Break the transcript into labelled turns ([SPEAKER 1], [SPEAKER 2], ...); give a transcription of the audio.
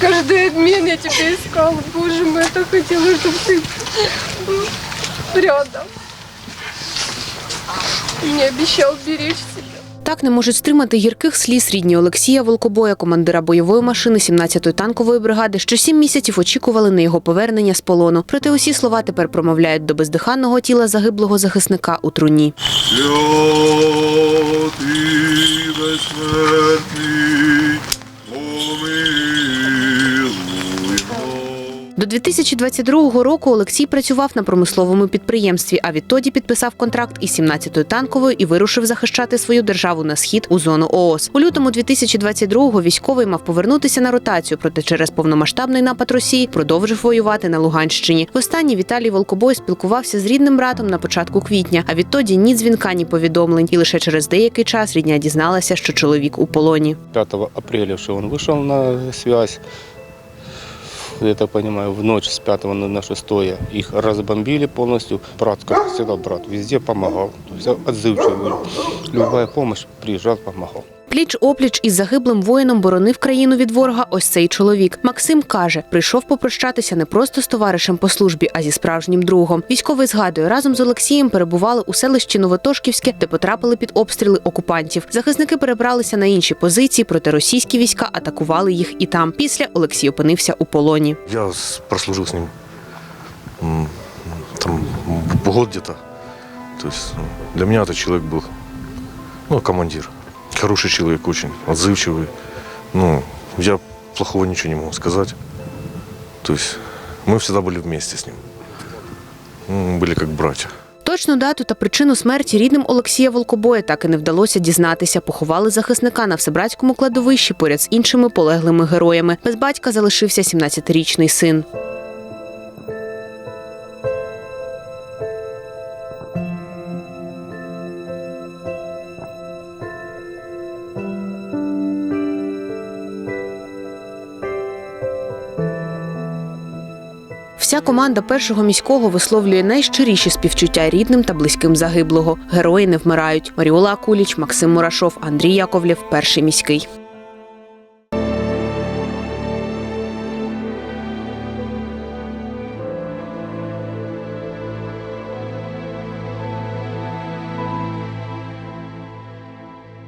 [SPEAKER 1] Каждый обмен я тебя искала. Боже мой, я так хотела, чтобы ты был рядом. Мне обещал беречь себя.
[SPEAKER 2] Так не можуть стримати гірких сліз рідні Олексія Волкобоя, командира бойової машини 17-ї танкової бригади, що сім місяців очікували на його повернення з полону. Проте усі слова тепер промовляють до бездиханного тіла загиблого захисника у труні.
[SPEAKER 3] Святий безсмертний,
[SPEAKER 2] До 2022 року Олексій працював на промисловому підприємстві, а відтоді підписав контракт із 17-ю танковою і вирушив захищати свою державу на схід у зону ООС. У лютому 2022-го військовий мав повернутися на ротацію, проте через повномасштабний напад Росії продовжив воювати на Луганщині. Востаннє Віталій Волкобой спілкувався з рідним братом на початку квітня, а відтоді ні дзвінка, ні повідомлень. І лише через деякий час рідня дізналася, що чоловік у полоні.
[SPEAKER 4] 5 апреля, что он вышел на связь. Я так понимаю, в ночь с 5 на 6 их разбомбили полностью. Брат, как всегда, брат, везде помогал. Отзывчивый. Любая помощь приезжал, помогал.
[SPEAKER 2] Пліч опліч із загиблим воїном боронив країну від ворога. Ось цей чоловік. Максим каже, прийшов попрощатися не просто з товаришем по службі, а зі справжнім другом. Військовий згадує, разом з Олексієм перебували у селищі Новотошківське, де потрапили під обстріли окупантів. Захисники перебралися на інші позиції, проте російські війська атакували їх і там. Після Олексій опинився у полоні.
[SPEAKER 5] Я прослужил с ним там год где-то. То ну, для меня этот человек был, ну, командир. Хороший человек, очень отзывчивый. Ну, я плохого ничего не могу сказать. То есть мы всегда были вместе с ним. М, Были как братья.
[SPEAKER 2] Точну дату та причину смерті рідним Олексія Волкобоя так і не вдалося дізнатися. Поховали захисника на всебратському кладовищі поряд з іншими полеглими героями. Без батька залишився 17-річний син. Вся команда першого міського висловлює найщиріші співчуття рідним та близьким загиблого. Герої не вмирають. Маріола Акуліч, Максим Мурашов, Андрій Яковлєв, перший міський.